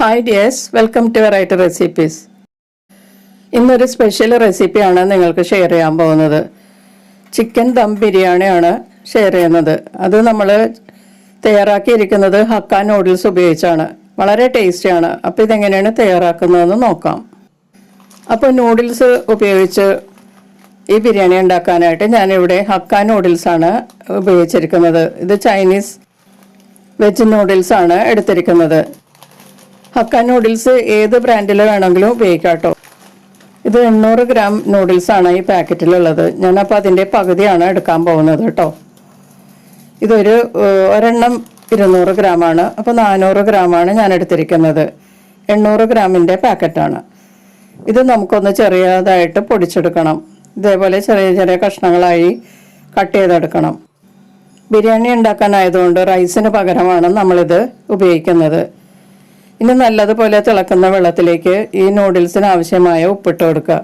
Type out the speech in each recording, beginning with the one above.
Hi dears welcome to variety recipes ഇന്നൊരു special റെസിപ്പിയാണ് നിങ്ങൾക്ക് ഷെയർ ചെയ്യാൻ പോകുന്നത്. ചിക്കൻ ദം ബിരിയാണിയാണ് ഷെയർ ചെയ്യുന്നത്. അത് നമ്മൾ തയ്യാറാക്കിയിരിക്കുന്നത് ഹക്ക നൂഡിൽസ് ഉപയോഗിച്ചാണ്. വളരെ ടേസ്റ്റിയാണ് അപ്പോൾ ഇതെങ്ങനെയാണ് തയ്യാറാക്കുന്നതെന്ന് നോക്കാം. അപ്പോൾ നൂഡിൽസ് ഉപയോഗിച്ച് ഈ ബിരിയാണി ഉണ്ടാക്കാനായിട്ട് ഞാനിവിടെ ഹക്ക നൂഡിൽസാണ് ഉപയോഗിച്ചിരിക്കുന്നത്. ഇത് ചൈനീസ് വെജ് നൂഡിൽസാണ് എടുത്തിരിക്കുന്നത്. ഹക്ക നൂഡിൽസ് ഏത് ബ്രാൻഡിൽ വേണമെങ്കിലും ഉപയോഗിക്കാം കേട്ടോ. ഇത് എണ്ണൂറ് ഗ്രാം നൂഡിൽസ് ആണ് ഈ പാക്കറ്റിലുള്ളത്. ഞാനപ്പോൾ അതിന്റെ പകുതിയാണ് എടുക്കാൻ പോകുന്നത് കേട്ടോ. ഇതൊരു ഒരെണ്ണം ഇരുന്നൂറ് ഗ്രാമാണ് അപ്പോൾ നാനൂറ് ഗ്രാമാണ് ഞാൻ എടുത്തിരിക്കുന്നത്. എണ്ണൂറ് ഗ്രാമിന്റെ പാക്കറ്റാണ്. ഇത് നമുക്കൊന്ന് ചെറിയതായിട്ട് പൊടിച്ചെടുക്കണം. ഇതേപോലെ ചെറിയ ചെറിയ കഷ്ണങ്ങളായി കട്ട് ചെയ്തെടുക്കണം. ബിരിയാണി ഉണ്ടാക്കാനായതുകൊണ്ട് റൈസിന് പകരമാണ് നമ്മളിത് ഉപയോഗിക്കുന്നത്. ഇനി നല്ലതുപോലെ തിളക്കുന്ന വെള്ളത്തിലേക്ക് ഈ നൂഡിൽസിന് ആവശ്യമായ ഉപ്പിട്ട് കൊടുക്കുക.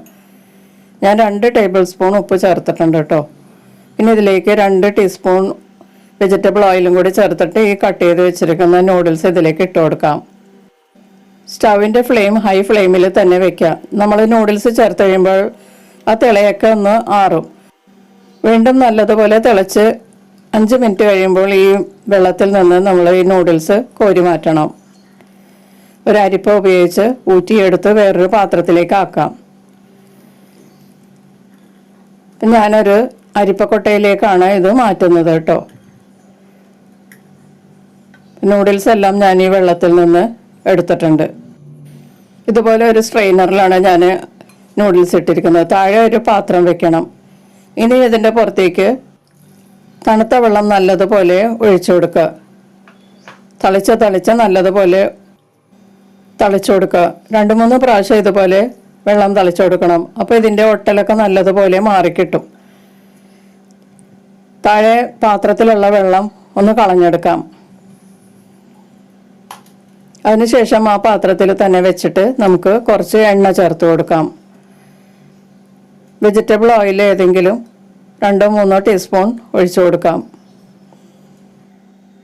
ഞാൻ രണ്ട് ടേബിൾ സ്പൂൺ ഉപ്പ് ചേർത്തിട്ടുണ്ട് കേട്ടോ. പിന്നെ ഇതിലേക്ക് രണ്ട് ടീസ്പൂൺ വെജിറ്റബിൾ ഓയിലും കൂടി ചേർത്തിട്ട് ഈ കട്ട് ചെയ്ത് വെച്ചിരിക്കുന്ന നൂഡിൽസ് ഇതിലേക്ക് ഇട്ട് കൊടുക്കാം. സ്റ്റവിന്റെ ഫ്ലെയിം ഹൈ ഫ്ലെയിമിൽ തന്നെ വെക്കുക. നമ്മൾ നൂഡിൽസ് ചേർത്ത് കഴിയുമ്പോൾ ആ തിളയൊക്കെ ഒന്ന് ആറും. വീണ്ടും നല്ലതുപോലെ തിളച്ച് അഞ്ച് മിനിറ്റ് കഴിയുമ്പോൾ ഈ വെള്ളത്തിൽ നിന്ന് നമ്മൾ ഈ നൂഡിൽസ് കോരി മാറ്റണം. ഒരു അരിപ്പ ഉപയോഗിച്ച് ഊറ്റിയെടുത്ത് വേറൊരു പാത്രത്തിലേക്ക് ആക്കാം. ഞാനൊരു അരിപ്പക്കൊട്ടയിലേക്കാണ് ഇത് മാറ്റുന്നത് കേട്ടോ. നൂഡിൽസ് എല്ലാം ഞാൻ ഈ വെള്ളത്തിൽ നിന്ന് എടുത്തിട്ടുണ്ട്. ഇതുപോലെ ഒരു സ്ട്രെയിനറിലാണ് ഞാൻ നൂഡിൽസ് ഇട്ടിരിക്കുന്നത്. താഴെ ഒരു പാത്രം വെക്കണം. ഇനി ഇതിന്റെ പുറത്തേക്ക് തണുത്ത വെള്ളം നല്ലതുപോലെ ഒഴിച്ചു കൊടുക്കുക. തളിച്ച് തളിച്ച് നല്ലതുപോലെ തളിച്ചു കൊടുക്കുക. രണ്ട് മൂന്ന് പ്രാവശ്യം ഇതുപോലെ വെള്ളം തളിച്ചു കൊടുക്കണം. അപ്പോൾ ഇതിന്റെ ഒട്ടലൊക്കെ നല്ലതുപോലെ മാറിക്കിട്ടും. താഴെ പാത്രത്തിലുള്ള വെള്ളം ഒന്ന് കളഞ്ഞെടുക്കാം. അതിനുശേഷം ആ പാത്രത്തിൽ തന്നെ വെച്ചിട്ട് നമുക്ക് കുറച്ച് എണ്ണ ചേർത്ത് കൊടുക്കാം. വെജിറ്റബിൾ ഓയിൽ ഏതെങ്കിലും രണ്ടോ മൂന്നോ ടീസ്പൂൺ ഒഴിച്ചു കൊടുക്കാം.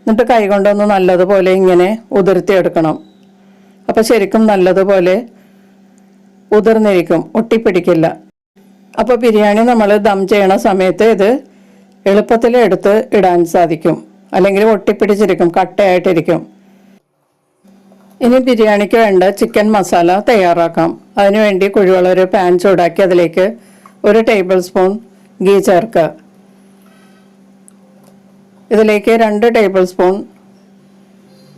എന്നിട്ട് കൈകൊണ്ടൊന്ന് നല്ലതുപോലെ ഇങ്ങനെ ഉതിർത്തിയെടുക്കണം. അപ്പോൾ ശരിക്കും നല്ലതുപോലെ ഉതിർന്നിരിക്കും ഒട്ടിപ്പിടിക്കില്ല. അപ്പോൾ ബിരിയാണി നമ്മൾ ദം ചെയ്യണ സമയത്ത് ഇത് എളുപ്പത്തിൽ എടുത്ത് ഇടാൻ സാധിക്കും. അല്ലെങ്കിൽ ഒട്ടിപ്പിടിച്ചിരിക്കും കട്ടയായിട്ടിരിക്കും. ഇനി ബിരിയാണിക്ക് വേണ്ട ചിക്കൻ മസാല തയ്യാറാക്കാം. അതിനുവേണ്ടി കുഴിവുള്ള ഒരു പാൻ ചൂടാക്കി അതിലേക്ക് ഒരു ടേബിൾ സ്പൂൺ ഗീ ചേർക്കുക. ഇതിലേക്ക് രണ്ട് ടേബിൾ സ്പൂൺ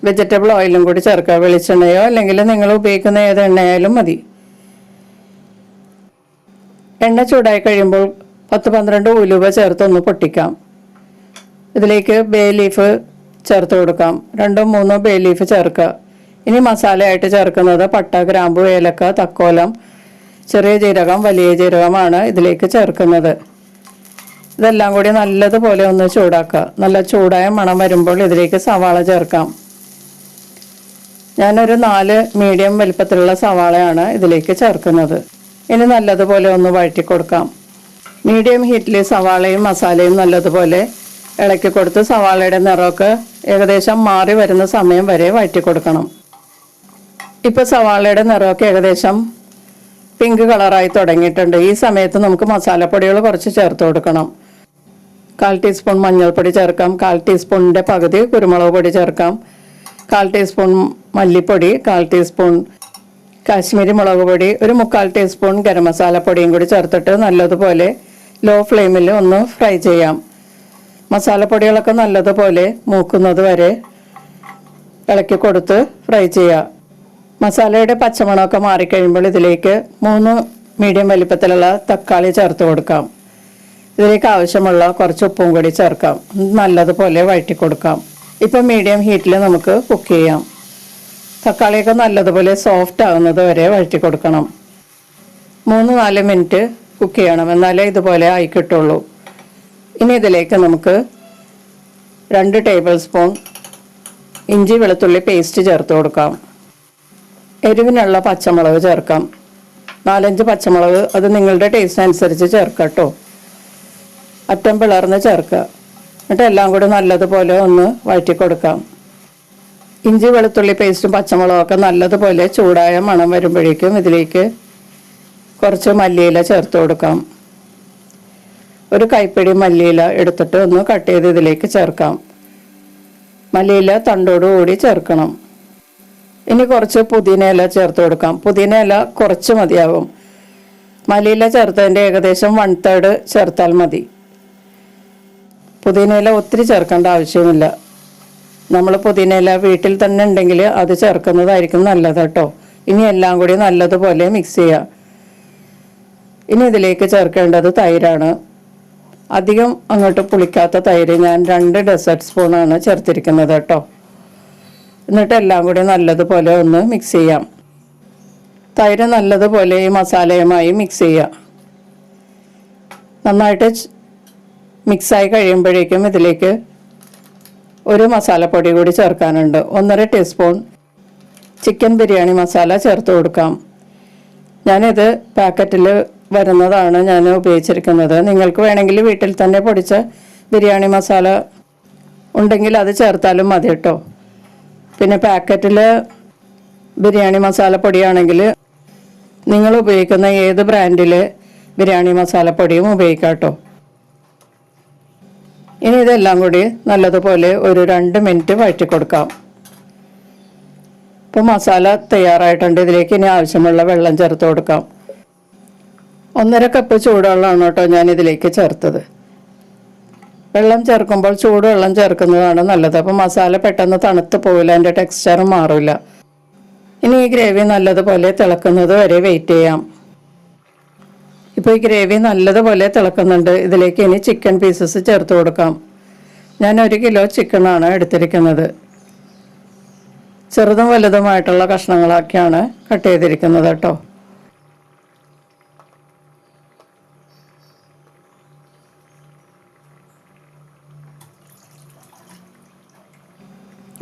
വെജിറ്റബിൾ ഓയിലും കൂടി ചേർക്കുക. വെളിച്ചെണ്ണയോ അല്ലെങ്കിൽ നിങ്ങൾ ഉപയോഗിക്കുന്ന ഏത് എണ്ണയായാലും മതി. എണ്ണ ചൂടായി കഴിയുമ്പോൾ പത്ത് പന്ത്രണ്ട് ഉലുവ ചേർത്തൊന്ന് പൊട്ടിക്കാം. ഇതിലേക്ക് ബേ ലീഫ് ചേർത്ത് കൊടുക്കാം. രണ്ടോ മൂന്നോ ബേ ലീഫ് ചേർക്കുക. ഇനി മസാലയായിട്ട് ചേർക്കുന്നത് പട്ട ഗ്രാമ്പു ഏലക്ക തക്കോലം ചെറിയ ജീരകം വലിയ ജീരകമാണ് ഇതിലേക്ക് ചേർക്കുന്നത്. ഇതെല്ലാം കൂടി നല്ലതുപോലെ ഒന്ന് ചൂടാക്കുക. നല്ല ചൂടായ മണം വരുമ്പോൾ ഇതിലേക്ക് സവാള ചേർക്കാം. ഞാനൊരു നാല് മീഡിയം വലിപ്പത്തിലുള്ള സവാളയാണ് ഇതിലേക്ക് ചേർക്കുന്നത്. ഇനി നല്ലതുപോലെ ഒന്ന് വഴറ്റി കൊടുക്കാം. മീഡിയം ഹീറ്റിൽ സവാളയും മസാലയും നല്ലതുപോലെ ഇളക്കി കൊടുത്ത് സവാളയുടെ നിറമൊക്കെ ഏകദേശം മാറി വരുന്ന സമയം വരെ വഴറ്റി കൊടുക്കണം. ഇപ്പോൾ സവാളയുടെ നിറമൊക്കെ ഏകദേശം പിങ്ക് കളറായി തുടങ്ങിയിട്ടുണ്ട്. ഈ സമയത്ത് നമുക്ക് മസാലപ്പൊടികൾ കുറച്ച് ചേർത്ത് കൊടുക്കണം. കാൽ ടീസ്പൂൺ മഞ്ഞൾപ്പൊടി ചേർക്കാം. കാൽ ടീസ്പൂണിന്റെ പകുതി കുരുമുളക് പൊടി ചേർക്കാം. കാൽ ടീസ്പൂൺ മല്ലിപ്പൊടി കാൽ ടീസ്പൂൺ കാശ്മീരി മുളക് പൊടി ഒരു മുക്കാൽ ടീസ്പൂൺ ഗരം മസാല പൊടിയും കൂടി ചേർത്തിട്ട് നല്ലതുപോലെ ലോ ഫ്ലെയിമിൽ ഒന്ന് ഫ്രൈ ചെയ്യാം. മസാലപ്പൊടികളൊക്കെ നല്ലതുപോലെ മൂക്കുന്നത് വരെ ഇളക്കി കൊടുത്ത് ഫ്രൈ ചെയ്യാം. മസാലയുടെ പച്ചമണമൊക്കെ മാറിക്കഴിയുമ്പോൾ ഇതിലേക്ക് മൂന്ന് മീഡിയം വലിപ്പത്തിലുള്ള തക്കാളി ചേർത്ത് കൊടുക്കാം. ഇതിലേക്ക് ആവശ്യമുള്ള കുറച്ച് ഉപ്പും കൂടി ചേർക്കാം. നല്ലതുപോലെ വഴറ്റി കൊടുക്കാം. ഇപ്പം മീഡിയം ഹീറ്റിൽ നമുക്ക് കുക്ക് ചെയ്യാം. തക്കാളിയൊക്കെ നല്ലതുപോലെ സോഫ്റ്റ് ആകുന്നത് വരെ വഴറ്റി കൊടുക്കണം. മൂന്ന് നാല് മിനിറ്റ് കുക്ക് ചെയ്യണം. എന്നാലേ ഇതുപോലെ ആയി കിട്ടുള്ളൂ. ഇനി ഇതിലേക്ക് നമുക്ക് രണ്ട് ടേബിൾ സ്പൂൺ ഇഞ്ചി വെളുത്തുള്ളി പേസ്റ്റ് ചേർത്ത് കൊടുക്കാം. എരിവിനുള്ള പച്ചമുളക് ചേർക്കാം. നാലഞ്ച് പച്ചമുളക് അത് നിങ്ങളുടെ ടേസ്റ്റ് അനുസരിച്ച് ചേർക്കാം കേട്ടോ. അറ്റം പിളർന്ന് ചേർക്കുക. എന്നിട്ട് എല്ലാം കൂടി നല്ലതുപോലെ ഒന്ന് വഴറ്റി കൊടുക്കാം ഇഞ്ചി വെളുത്തുള്ളി പേസ്റ്റും പച്ചമുളകൊക്കെ നല്ലതുപോലെ ചൂടായ മണം വരുമ്പോഴേക്കും ഇതിലേക്ക് കുറച്ച് മല്ലിയില ചേർത്ത് കൊടുക്കാം. ഒരു കൈപ്പിടി മല്ലിയില എടുത്തിട്ട് ഒന്ന് കട്ട് ചെയ്ത് ഇതിലേക്ക് ചേർക്കാം. മല്ലിയില തണ്ടോടുകൂടി ചേർക്കണം. ഇനി കുറച്ച് പുതിന ഇല ചേർത്ത് കൊടുക്കാം. പുതിന ഇല കുറച്ച് മതിയാകും മല്ലിയില ചേർത്തതിന്റെ ഏകദേശം വൺ തേർഡ് ചേർത്താൽ മതി. പുതിന ഇല ഒത്തിരി ചേർക്കേണ്ട ആവശ്യമില്ല നമ്മൾ പുതിനയില വീട്ടിൽ തന്നെ ഉണ്ടെങ്കിൽ അത് ചേർക്കുന്നതായിരിക്കും നല്ലത് കേട്ടോ. ഇനി എല്ലാം കൂടി നല്ലതുപോലെ മിക്സ് ചെയ്യുക ഇനി ഇതിലേക്ക് ചേർക്കേണ്ടത് തൈരാണ്. അധികം അങ്ങോട്ട് പുളിക്കാത്ത തൈര് ഞാൻ രണ്ട് ഡെസേർട്ട് സ്പൂണാണ് ചേർത്തിരിക്കുന്നത് കേട്ടോ. എന്നിട്ട് എല്ലാം കൂടി നല്ലതുപോലെ ഒന്ന് മിക്സ് ചെയ്യാം. തൈര് നല്ലതുപോലെ ഈ മസാലയുമായി മിക്സ് ചെയ്യുക നന്നായിട്ട് മിക്സായി കഴിയുമ്പോഴേക്കും ഇതിലേക്ക് ഒരു മസാലപ്പൊടി കൂടി ചേർക്കാനുണ്ട്. ഒന്നര ടീസ്പൂൺ ചിക്കൻ ബിരിയാണി മസാല ചേർത്ത് കൊടുക്കാം. ഞാനിത് പാക്കറ്റിൽ വരുന്നതാണ് ഞാൻ ഉപയോഗിച്ചിരിക്കുന്നത്. നിങ്ങൾക്ക് വേണമെങ്കിൽ വീട്ടിൽ തന്നെ പൊടിച്ച ബിരിയാണി മസാല ഉണ്ടെങ്കിൽ അത് ചേർത്താലും മതി കേട്ടോ. പിന്നെ പാക്കറ്റിൽ ബിരിയാണി മസാല പൊടിയാണെങ്കിൽ നിങ്ങൾ ഉപയോഗിക്കുന്ന ഏത് ബ്രാൻഡിൽ ബിരിയാണി മസാലപ്പൊടിയും ഉപയോഗിക്കാം കേട്ടോ. ഇനി ഇതെല്ലാം കൂടി നല്ലതുപോലെ ഒരു രണ്ട് മിനിറ്റ് വഴറ്റി കൊടുക്കാം ഇപ്പോൾ മസാല തയ്യാറായിട്ടുണ്ട്. ഇതിലേക്ക് ഇനി ആവശ്യമുള്ള വെള്ളം ചേർത്ത് കൊടുക്കാം. ഒന്നര കപ്പ് ചൂടുവെള്ളമാണ് കേട്ടോ ഞാൻ ഇതിലേക്ക് ചേർത്തത്. വെള്ളം ചേർക്കുമ്പോൾ ചൂടുവെള്ളം ചേർക്കുന്നതാണ് നല്ലത്. അപ്പോൾ മസാല പെട്ടെന്ന് തണുത്ത് പോവില്ല അതിന്റെ ടെക്സ്ചർ മാറില്ല ഇനി ഈ ഗ്രേവി നല്ലതുപോലെ തിളക്കുന്നത് വരെ വെയിറ്റ് ചെയ്യാം. ഇപ്പോൾ ഈ ഗ്രേവി നല്ലതുപോലെ തിളക്കുന്നുണ്ട്. ഇതിലേക്ക് ഇനി ചിക്കൻ പീസസ് ചേർത്ത് കൊടുക്കാം. ഞാൻ ഒരു കിലോ ചിക്കനാണ് എടുത്തിരിക്കുന്നത്. ചെറുതും വലുതുമായിട്ടുള്ള കഷ്ണങ്ങളാക്കിയാണ് കട്ട് ചെയ്തിരിക്കുന്നത് കേട്ടോ.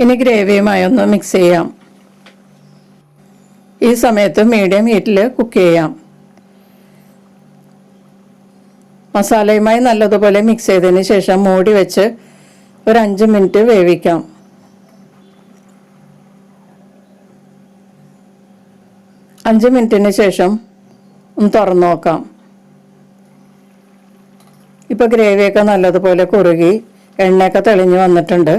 ഇനി ഗ്രേവിയുമായി ഒന്ന് മിക്സ് ചെയ്യാം. ഈ സമയത്ത് മീഡിയം ഹീറ്റിൽ കുക്ക് ചെയ്യാം. മസാലയുമായി നല്ലതുപോലെ മിക്സ് ചെയ്തതിന് ശേഷം മൂടി വെച്ച് ഒരു അഞ്ച് മിനിറ്റ് വേവിക്കാം. അഞ്ച് മിനിറ്റിന് ശേഷം ഒന്ന് തുറന്നു നോക്കാം. ഇപ്പോൾ ഗ്രേവിയൊക്കെ നല്ലതുപോലെ കുറുകി എണ്ണയൊക്കെ തെളിഞ്ഞ് വന്നിട്ടുണ്ട്.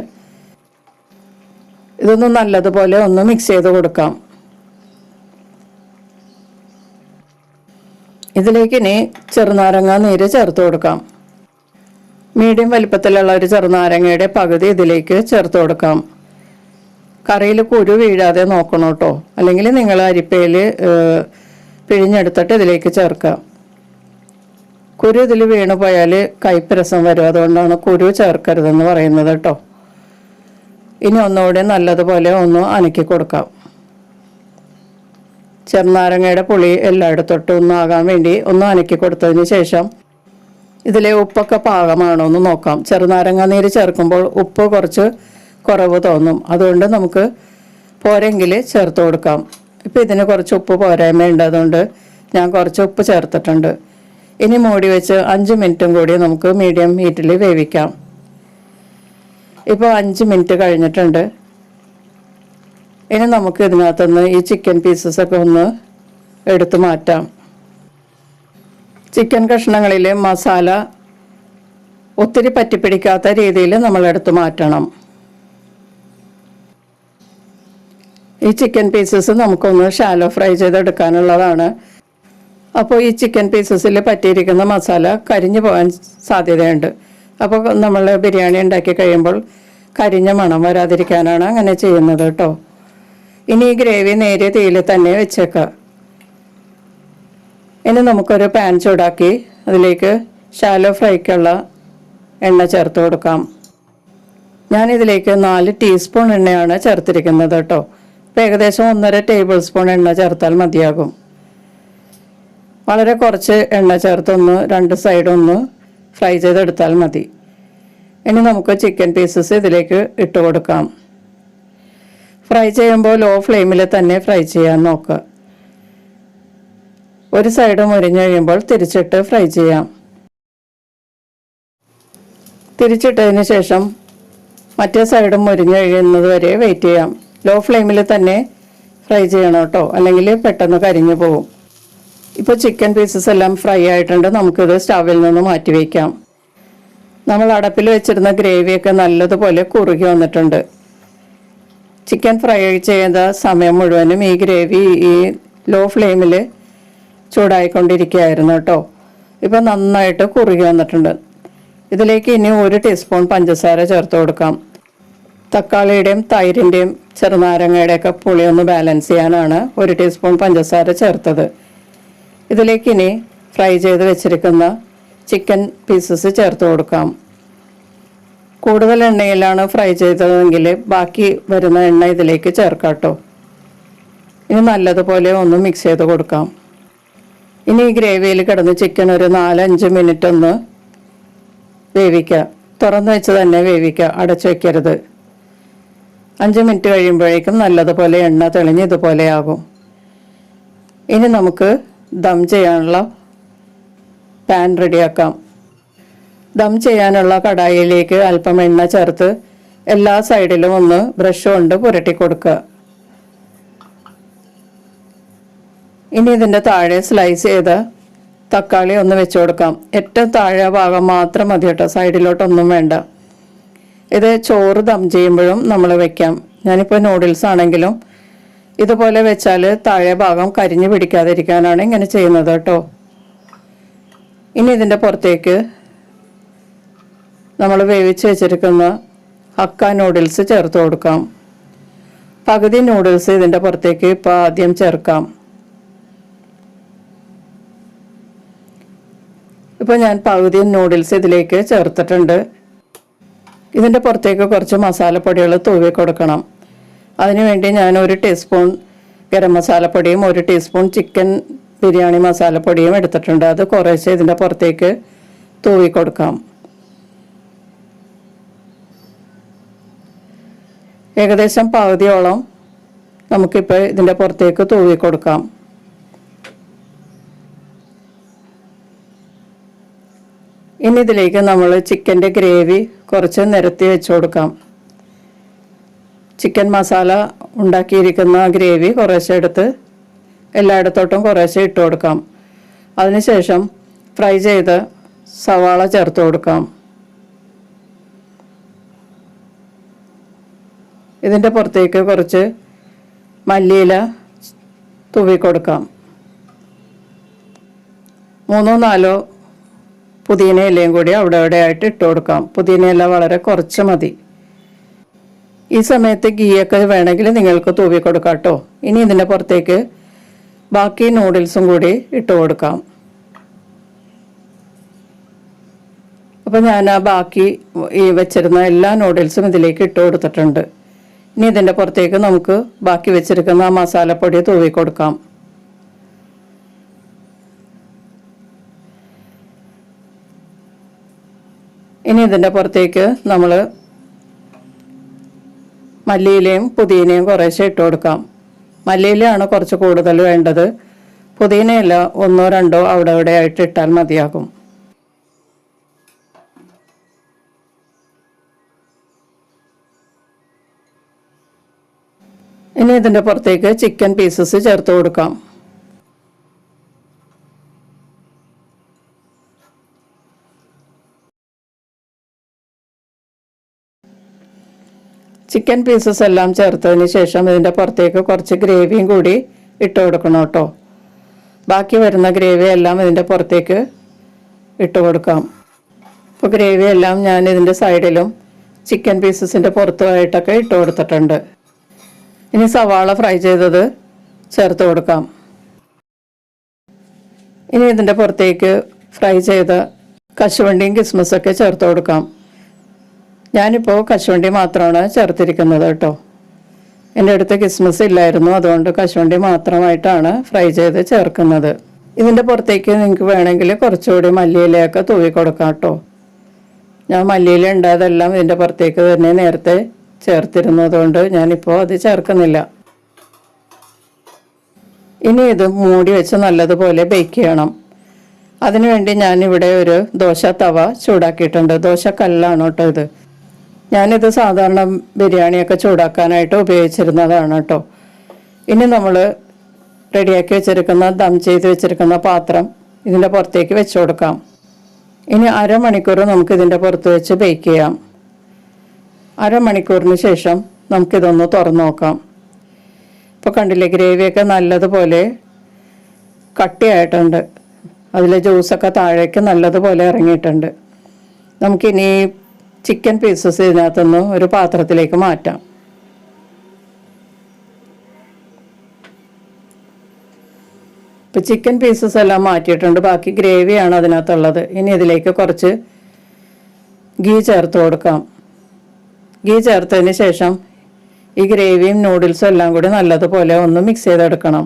ഇതൊന്നും നല്ലതുപോലെ ഒന്ന് മിക്സ് ചെയ്ത് കൊടുക്കാം. ഇതിലേക്ക് ഇനി ചെറുനാരങ്ങ നീര് ചേർത്ത് കൊടുക്കാം. മീഡിയം വലിപ്പത്തിലുള്ള ഒരു ചെറുനാരങ്ങയുടെ പകുതി ഇതിലേക്ക് ചേർത്ത് കൊടുക്കാം. കറിയിൽ കുരു വീഴാതെ നോക്കണം കേട്ടോ. അല്ലെങ്കിൽ നിങ്ങൾ അരിപ്പയിൽ പിഴിഞ്ഞെടുത്തിട്ട് ഇതിലേക്ക് ചേർക്കാം. കുരു ഇതിൽ വീണ് പോയാൽ കൈപ്പരസം വരും. അതുകൊണ്ടാണ് കുരു ചേർക്കരുതെന്ന് പറയുന്നത് കേട്ടോ. ഇനി ഒന്നുകൂടി നല്ലതുപോലെ ഒന്ന് അനക്കി കൊടുക്കാം. ചെറുനാരങ്ങയുടെ പുളി എല്ലായിടത്തോട്ടും ഒന്നാകാൻ വേണ്ടി ഒന്ന് അനക്കി കൊടുത്തതിന് ശേഷം ഇതിലെ ഉപ്പൊക്കെ പാകമാണോ എന്ന് നോക്കാം. ചെറുനാരങ്ങ നീര് ചേർക്കുമ്പോൾ ഉപ്പ് കുറച്ച് കുറവ് തോന്നും. അതുകൊണ്ട് നമുക്ക് പോരെങ്കിൽ ചേർത്ത് കൊടുക്കാം. ഇപ്പം ഇതിന് കുറച്ച് ഉപ്പ് പോരായ്മ ഉണ്ടതുകൊണ്ട് ഞാൻ കുറച്ച് ഉപ്പ് ചേർത്തിട്ടുണ്ട്. ഇനി മൂടി വെച്ച് അഞ്ച് മിനിറ്റും കൂടി നമുക്ക് മീഡിയം ഹീറ്റിൽ വേവിക്കാം. ഇപ്പോൾ അഞ്ച് മിനിറ്റ് കഴിഞ്ഞിട്ടുണ്ട്. ഇനി നമുക്ക് ഇതിനകത്തുനിന്ന് ഈ ചിക്കൻ പീസസ് ഒക്കെ ഒന്ന് എടുത്തു മാറ്റാം. ചിക്കൻ കഷ്ണങ്ങളിൽ മസാല ഒത്തിരി പറ്റിപ്പിടിക്കാത്ത രീതിയിൽ നമ്മൾ എടുത്തു മാറ്റണം. ഈ ചിക്കൻ പീസസ് നമുക്കൊന്ന് ഷാലോ ഫ്രൈ ചെയ്തെടുക്കാനുള്ളതാണ്. അപ്പോൾ ഈ ചിക്കൻ പീസസിൽ പറ്റിയിരിക്കുന്ന മസാല കരിഞ്ഞു പോകാൻ സാധ്യതയുണ്ട്. അപ്പോൾ നമ്മൾ ബിരിയാണി ഉണ്ടാക്കി കഴിയുമ്പോൾ കരിഞ്ഞ മണം വരാതിരിക്കാനാണ് അങ്ങനെ ചെയ്യുന്നത് കേട്ടോ. ഇനി ഈ ഗ്രേവി നേരിയ തീയിൽ തന്നെ വെച്ചേക്കാം. ഇനി നമുക്കൊരു പാൻ ചൂടാക്കി അതിലേക്ക് ഷാലോ ഫ്രൈക്കുള്ള എണ്ണ ചേർത്ത് കൊടുക്കാം. ഞാനിതിലേക്ക് നാല് ടീസ്പൂൺ എണ്ണയാണ് ചേർത്തിരിക്കുന്നത് കേട്ടോ. ഇപ്പം ഏകദേശം ഒന്നര ടേബിൾ സ്പൂൺ എണ്ണ ചേർത്താൽ മതിയാകും. വളരെ കുറച്ച് എണ്ണ ചേർത്തൊന്ന് രണ്ട് സൈഡൊന്ന് ഫ്രൈ ചെയ്തെടുത്താൽ മതി. ഇനി നമുക്ക് ചിക്കൻ പീസസ് ഇതിലേക്ക് ഇട്ട് കൊടുക്കാം. ഫ്രൈ ചെയ്യുമ്പോൾ ലോ ഫ്ലെയിമിൽ തന്നെ ഫ്രൈ ചെയ്യാൻ നോക്കുക ഒരു സൈഡ് മുരിഞ്ഞ് കഴിയുമ്പോൾ തിരിച്ചിട്ട് ഫ്രൈ ചെയ്യാം. തിരിച്ചിട്ടതിന് ശേഷം മറ്റേ സൈഡ് മുരിഞ്ഞ് കഴിയുന്നത് വരെ വെയിറ്റ് ചെയ്യാം. ലോ ഫ്ലെയിമിൽ തന്നെ ഫ്രൈ ചെയ്യണം കേട്ടോ. അല്ലെങ്കിൽ പെട്ടെന്ന് കരിഞ്ഞു പോകും ഇപ്പോൾ ചിക്കൻ പീസസ് എല്ലാം ഫ്രൈ ആയിട്ടുണ്ട്. നമുക്കിത് സ്റ്റവിൽ നിന്ന് മാറ്റി വയ്ക്കാം നമ്മൾ അടപ്പിൽ വെച്ചിരുന്ന ഗ്രേവിയൊക്കെ നല്ലതുപോലെ കുറുകി വന്നിട്ടുണ്ട്. ചിക്കൻ ഫ്രൈ ചെയ്ത സമയം മുഴുവനും ഈ ഗ്രേവി ഈ ലോ ഫ്ലെയിമിൽ ചൂടായിക്കൊണ്ടിരിക്കുകയായിരുന്നു കേട്ടോ. ഇപ്പം നന്നായിട്ട് കുറുകി വന്നിട്ടുണ്ട്. ഇതിലേക്ക് ഇനി ഒരു ടീസ്പൂൺ പഞ്ചസാര ചേർത്ത് കൊടുക്കാം. തക്കാളിയുടെയും തൈരിന്റെയും ചെറുനാരങ്ങയുടെയൊക്കെ പുളി ഒന്ന് ബാലൻസ് ചെയ്യാനാണ് ഒരു ടീസ്പൂൺ പഞ്ചസാര ചേർത്തത്. ഇതിലേക്ക് ഇനി ഫ്രൈ ചെയ്ത് വെച്ചിരിക്കുന്ന ചിക്കൻ പീസസ് ചേർത്ത് കൊടുക്കാം. കൂടുതൽ എണ്ണയിലാണ് ഫ്രൈ ചെയ്തതെങ്കിൽ ബാക്കി വരുന്ന എണ്ണ ഇതിലേക്ക് ചേർക്കാം കേട്ടോ ഇനി നല്ലതുപോലെ ഒന്ന് മിക്സ് ചെയ്ത് കൊടുക്കാം. ഇനി ഈ ഗ്രേവിയിൽ കിടന്ന് ചിക്കൻ ഒരു നാലഞ്ച് മിനിറ്റ് ഒന്ന് വേവിക്കുക. തുറന്ന് വെച്ച് തന്നെ വേവിക്കുക. അടച്ചു വയ്ക്കരുത് അഞ്ച് മിനിറ്റ് കഴിയുമ്പോഴേക്കും നല്ലതുപോലെ എണ്ണ തെളിഞ്ഞ് ഇതുപോലെ ആകും. ഇനി നമുക്ക് ദം ചെയ്യാനുള്ള പാൻ റെഡിയാക്കാം ദം ചെയ്യാനുള്ള കടായിലേക്ക് അല്പം എണ്ണ ചേർത്ത് എല്ലാ സൈഡിലും ഒന്ന് ബ്രഷ് കൊണ്ട് പുരട്ടി കൊടുക്കുക. ഇനി ഇതിന്റെ താഴെ സ്ലൈസ് ചെയ്ത് തക്കാളി ഒന്ന് വെച്ച് കൊടുക്കാം. ഏറ്റവും താഴെ ഭാഗം മാത്രം മതി കേട്ടോ സൈഡിലോട്ടൊന്നും വേണ്ട. ഇത് ചോറ് ദം ചെയ്യുമ്പോഴും നമ്മൾ വെക്കാം. ഞാനിപ്പോൾ നൂഡിൽസ് ആണെങ്കിലും ഇതുപോലെ വെച്ചാൽ താഴെ ഭാഗം കരിഞ്ഞു പിടിക്കാതിരിക്കാനാണ് ഇങ്ങനെ ചെയ്യുന്നത് കേട്ടോ. ഇനി ഇതിന്റെ പുറത്തേക്ക് നമ്മൾ വേവിച്ച് വെച്ചിരിക്കുന്ന ഹക്ക നൂഡിൽസ് ചേർത്ത് കൊടുക്കാം. പകുതി നൂഡിൽസ് ഇതിന്റെ പുറത്തേക്ക് ഇപ്പോൾ ആദ്യം ചേർക്കാം. ഇപ്പോൾ ഞാൻ പകുതി നൂഡിൽസ് ഇതിലേക്ക് ചേർത്തിട്ടുണ്ട്. ഇതിന്റെ പുറത്തേക്ക് കുറച്ച് മസാലപ്പൊടികൾ തൂവി കൊടുക്കണം. അതിനുവേണ്ടി ഞാൻ ഒരു ടീസ്പൂൺ ഗരം മസാലപ്പൊടിയും ഒരു ടീസ്പൂൺ ചിക്കൻ ബിരിയാണി മസാലപ്പൊടിയും എടുത്തിട്ടുണ്ട്. അത് കുറേശ്ശെ ഇതിന്റെ പുറത്തേക്ക് തൂവി കൊടുക്കാം. ഏകദേശം പകുതിയോളം നമുക്കിപ്പോൾ ഇതിന്റെ പുറത്തേക്ക് തൂവി കൊടുക്കാം. ഇനി ഇതിലേക്ക് നമ്മൾ ചിക്കന്റെ ഗ്രേവി കുറച്ച് നിരത്തി വെച്ച് കൊടുക്കാം. ചിക്കൻ മസാല ഉണ്ടാക്കിയിരിക്കുന്ന ഗ്രേവി കുറേശ്ശെ എടുത്ത് എല്ലായിടത്തോട്ടും കുറേശ്ശെ ഇട്ട് കൊടുക്കാം. അതിനുശേഷം ഫ്രൈ ചെയ്ത് സവാള ചേർത്ത് കൊടുക്കാം. ഇതിന്റെ പുറത്തേക്ക് കുറച്ച് മല്ലിയില തൂവി കൊടുക്കാം. മൂന്നോ നാലോ പുതിന ഇലയും കൂടി അവിടെ അവിടെ ആയിട്ട് ഇട്ട് കൊടുക്കാം. പുതിന ഇല വളരെ കുറച്ച് മതി. ഈ സമയത്ത് ഗീയൊക്കെ വേണമെങ്കിൽ നിങ്ങൾക്ക് തൂവി കൊടുക്കാം കേട്ടോ. ഇനി ഇതിന്റെ പുറത്തേക്ക് ബാക്കി നൂഡിൽസും കൂടി ഇട്ട് കൊടുക്കാം. അപ്പോൾ ഞാൻ ആ ബാക്കി ഈ വെച്ചിരുന്ന എല്ലാ നൂഡിൽസും ഇതിലേക്ക് ഇട്ട് കൊടുത്തിട്ടുണ്ട്. ഇനി ഇതിന്റെ പുറത്തേക്ക് നമുക്ക് ബാക്കി വെച്ചിരിക്കുന്ന ആ മസാലപ്പൊടി തൂവി കൊടുക്കാം. ഇനി ഇതിന്റെ പുറത്തേക്ക് നമ്മൾ മല്ലിയിലയും പുതിയനയും കുറേശ്ശെ ഇട്ട് കൊടുക്കാം. മല്ലിയിലയാണ് കുറച്ച് കൂടുതൽ വേണ്ടത്. പുതിനയില ഒന്നോ രണ്ടോ അവിടെ ഇവിടെ ആയിട്ട് ഇട്ടാൽ മതിയാകും. ഇനി ഇതിന്റെ പുറത്തേക്ക് ചിക്കൻ പീസസ് ചേർത്ത് കൊടുക്കാം. ചിക്കൻ പീസസ് എല്ലാം ചേർത്തതിന് ശേഷം ഇതിന്റെ പുറത്തേക്ക് കുറച്ച് ഗ്രേവിയും കൂടി ഇട്ട് കൊടുക്കണം കേട്ടോ. ബാക്കി വരുന്ന ഗ്രേവി എല്ലാം ഇതിന്റെ പുറത്തേക്ക് ഇട്ട് കൊടുക്കാം. അപ്പോൾ ഗ്രേവി എല്ലാം ഞാൻ ഇതിന്റെ സൈഡിലും ചിക്കൻ പീസസിന്റെ പുറത്തുമായിട്ടൊക്കെ ഇട്ട് കൊടുത്തിട്ടുണ്ട്. ഇനി സവാള ഫ്രൈ ചെയ്തത് ചേർത്ത് കൊടുക്കാം. ഇനി ഇതിന്റെ പുറത്തേക്ക് ഫ്രൈ ചെയ്ത കശുവണ്ടിയും കിസ്മസൊക്കെ ചേർത്ത് കൊടുക്കാം. ഞാനിപ്പോൾ കശുവണ്ടി മാത്രമാണ് ചേർത്തിരിക്കുന്നത് കേട്ടോ. എന്റെ അടുത്ത് കിസ്മസ് ഇല്ലായിരുന്നു അതുകൊണ്ട് കശുവണ്ടി മാത്രമായിട്ടാണ് ഫ്രൈ ചെയ്ത് ചേർക്കുന്നത്. ഇതിന്റെ പുറത്തേക്ക് നിങ്ങൾക്ക് വേണമെങ്കിൽ കുറച്ചുകൂടി മല്ലിയിലയൊക്കെ തൂവി കൊടുക്കാം കേട്ടോ. ഞാൻ മല്ലിയില ഉണ്ടായതെല്ലാം ഇതിന്റെ പുറത്തേക്ക് തന്നെ നേരത്തെ ചേർത്തിരുന്നതുകൊണ്ട് ഞാനിപ്പോൾ അത് ചേർക്കുന്നില്ല. ഇനി ഇത് മൂടി വെച്ച് നല്ലതുപോലെ ബേക്ക് ചെയ്യണം. അതിനുവേണ്ടി ഞാനിവിടെ ഒരു ദോശ തവ ചൂടാക്കിയിട്ടുണ്ട്. ദോശ കല്ലാണ് കേട്ടോ ഇത്. ഞാനിത് സാധാരണ ബിരിയാണിയൊക്കെ ചൂടാക്കാനായിട്ട് ഉപയോഗിച്ചിരുന്നതാണ് കേട്ടോ. ഇനി നമ്മൾ റെഡിയാക്കി വെച്ചിരിക്കുന്ന ദം ചെയ്ത് വെച്ചിരിക്കുന്ന പാത്രം ഇതിന്റെ പുറത്തേക്ക് വെച്ചു കൊടുക്കാം. ഇനി അരമണിക്കൂർ നമുക്ക് ഇതിന്റെ പുറത്ത് വെച്ച് ബേക്ക് ചെയ്യാം. അരമണിക്കൂറിന് ശേഷം നമുക്കിതൊന്ന് തുറന്നു നോക്കാം. ഇപ്പോൾ കണ്ടില്ലേ ഗ്രേവിയൊക്കെ നല്ലതുപോലെ കട്ടിയായിട്ടുണ്ട്. അതിലെ ജ്യൂസൊക്കെ താഴേക്ക് നല്ലതുപോലെ ഇറങ്ങിയിട്ടുണ്ട്. നമുക്കിനി ചിക്കൻ പീസസ് ഇതിനകത്തുനിന്ന് ഒരു പാത്രത്തിലേക്ക് മാറ്റാം. ഇപ്പോൾ ചിക്കൻ പീസസ് എല്ലാം മാറ്റിയിട്ടുണ്ട്. ബാക്കി ഗ്രേവിയാണ് അതിനകത്തുള്ളത്. ഇനി ഇതിലേക്ക് കുറച്ച് ഗീ ചേർത്ത് കൊടുക്കാം. ഗീ ചേർത്തതിന് ശേഷം ഈ ഗ്രേവിയും നൂഡിൽസും എല്ലാം കൂടി നല്ലതുപോലെ ഒന്ന് മിക്സ് ചെയ്തെടുക്കണം.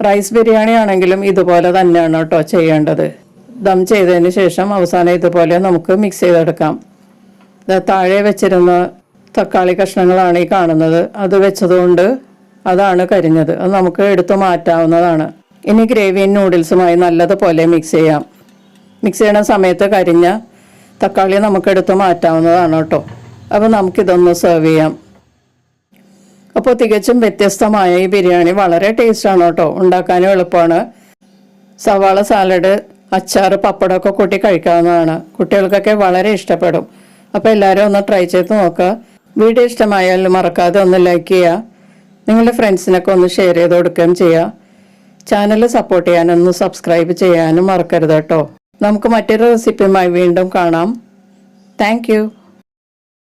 റൈസ് ബിരിയാണി ആണെങ്കിലും ഇതുപോലെ തന്നെയാണ് കേട്ടോ ചെയ്യേണ്ടത്. ദം ചെയ്തതിന് ശേഷം അവസാനം ഇതുപോലെ നമുക്ക് മിക്സ് ചെയ്തെടുക്കാം. താഴെ വെച്ചിരുന്ന തക്കാളി കഷ്ണങ്ങളാണ് ഈ കാണുന്നത്. അത് വെച്ചതുകൊണ്ട് അതാണ് കരിഞ്ഞത്. അത് നമുക്ക് എടുത്തു മാറ്റാവുന്നതാണ്. ഇനി ഗ്രേവിയും നൂഡിൽസുമായി നല്ലതുപോലെ മിക്സ് ചെയ്യാം. മിക്സ് ചെയ്യണ സമയത്ത് കരിഞ്ഞ തക്കാളി നമുക്ക് എടുത്തു മാറ്റാവുന്നതാണ് കേട്ടോ. അപ്പോൾ നമുക്കിതൊന്ന് സെർവ് ചെയ്യാം. അപ്പോൾ തികച്ചും വ്യത്യസ്തമായ ഈ ബിരിയാണി വളരെ ടേസ്റ്റാണ് കേട്ടോ. ഉണ്ടാക്കാനും എളുപ്പമാണ്. സവാള സാലഡ് അച്ചാർ പപ്പടമൊക്കെ കൂട്ടി കഴിക്കാവുന്നതാണ്. കുട്ടികൾക്കൊക്കെ വളരെ ഇഷ്ടപ്പെടും. അപ്പോൾ എല്ലാവരും ഒന്ന് ട്രൈ ചെയ്ത് നോക്കുക വീഡിയോ ഇഷ്ടമായാലും മറക്കാതെ ഒന്ന് ലൈക്ക് ചെയ്യുക. നിങ്ങളുടെ ഫ്രണ്ട്സിനൊക്കെ ഒന്ന് ഷെയർ ചെയ്ത് കൊടുക്കുകയും ചെയ്യുക. ചാനൽ സപ്പോർട്ട് ചെയ്യാനും ഒന്ന് സബ്സ്ക്രൈബ് ചെയ്യാനും മറക്കരുത് കേട്ടോ. നമുക്ക് മറ്റൊരു റെസിപ്പിയുമായി വീണ്ടും കാണാം. താങ്ക്